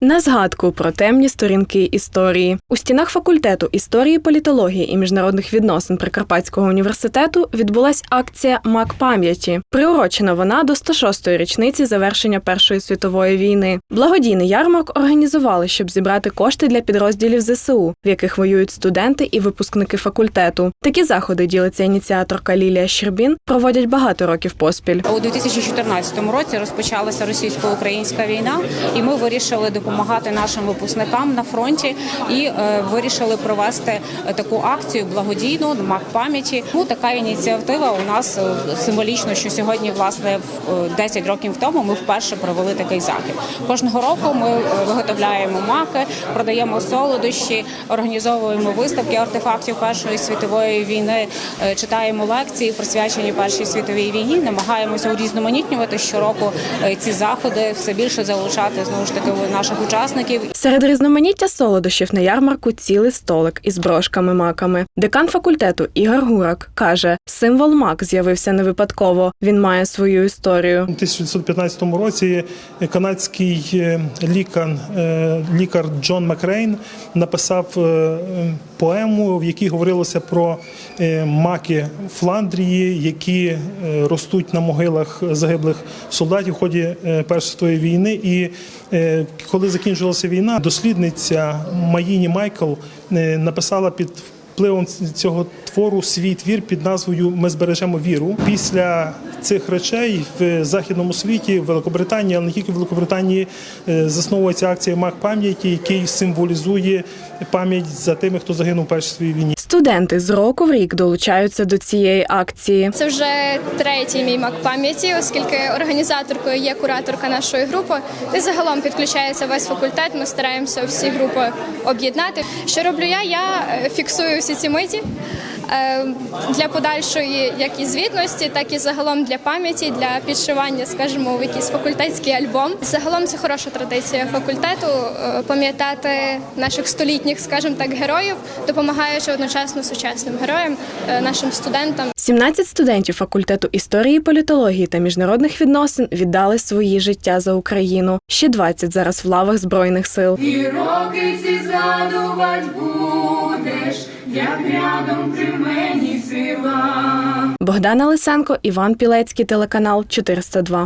На згадку про темні сторінки історії у стінах факультету історії, політології і міжнародних відносин Прикарпатського університету відбулась акція Мак пам'яті. Приурочена вона до 106-ї річниці завершення Першої світової війни. Благодійний ярмарк організували, щоб зібрати кошти для підрозділів ЗСУ, в яких воюють студенти і випускники факультету. Такі заходи ділиться ініціаторка Лілія Щербін, проводять багато років поспіль. У 2014 році розпочалася російсько-українська війна, і ми вирішили допомагати нашим випускникам на фронті і е, вирішили провести е, таку акцію благодійну мак пам'яті. Ну така ініціатива у нас е, символічно, що сьогодні, власне, в- е, 10 років тому ми вперше провели такий захід. Кожного року ми виготовляємо маки, продаємо солодощі, організовуємо виставки артефактів Першої світової війни, читаємо лекції, присвячені Першій світовій війні. Намагаємося урізноманітнювати щороку ці заходи, все більше залучати знову ж таки наших учасників Серед різноманіття солодощів на ярмарку цілий столик із брошками-маками. Декан факультету Ігор Гурак каже, символ мак з'явився не випадково. Він має свою історію. У 1915 році канадський е, лікар, е, лікар Джон Макрейн написав е, поему, в якій говорилося про е, маки Фландрії, які е, ростуть на могилах загиблих солдатів в ході е, Першої світової війни. І коли закінчилася війна, дослідниця Маїні Майкл написала під впливом цього твору свій твір під назвою Ми збережемо віру. Після цих речей в західному світі, в Великобританії, але не тільки в Великобританії, е, засновується акція Мак пам'яті, який символізує пам'ять за тими, хто загинув в першій світовій війні. Студенти з року в рік долучаються до цієї акції. Це вже третій мій мак пам'яті, оскільки організаторкою є кураторка нашої групи. Та загалом підключається весь факультет. Ми стараємося всі групи об'єднати. Що роблю я? Я е, фіксую всі ці миті. Е, Для подальшої як і звітності, так і загалом для пам'яті, для підшивання, скажімо, в якийсь факультетський альбом. Загалом це хороша традиція факультету е, пам'ятати наших столітніх, скажімо так, героїв, допомагаючи одночасно сучасним героям, е, нашим студентам. 17 студентів факультету історії, політології та міжнародних відносин віддали свої життя за Україну. Ще 20 зараз в лавах збройних сил. І роки ці згадувать будеш, як рядом при мені сила. Богдана Лисенко, Іван Пілецький, телеканал 402.